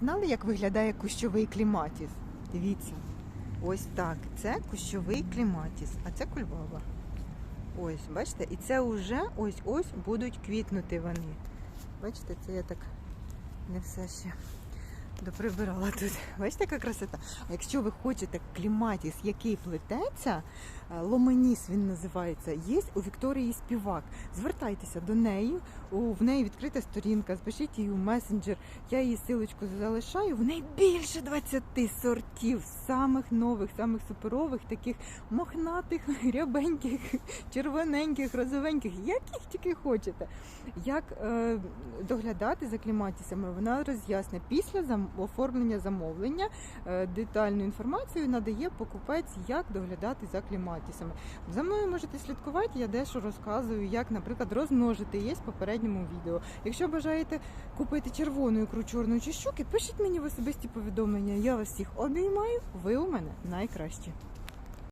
знали, як виглядає кущовий кліматіс? Дивіться. Ось так. Це кущовий кліматіс, а це кульбаба. Ось, бачите, і це вже ось-ось будуть квітнути вони. Бачите, це я так не все ще доприбирала тут. Бачите, яка красота? А якщо ви хочете кліматіс, який плететься, ломеніс він називається, є у Вікторії Співак. Звертайтеся до неї, в неї відкрита сторінка, запишіть її у месенджер. Я її силочку залишаю. В неї більше 20 сортів, самих нових, самих суперових, таких мохнатих, рябеньких, червоненьких, розовеньких, яких тільки хочете. Як е, доглядати за кліматісами, вона роз'ясне після зам... оформлення замовлення е, детальну інформацію надає покупець, як доглядати за кліматісами. За мною можете слідкувати, я дещо розказую, як, наприклад, розмножити є в попередньому відео. Якщо бажаєте купити червону ікру, чорну чи щуки, пишіть мені в особисті повідомлення. Я вас всіх обіймаю. Ви у мене найкращі.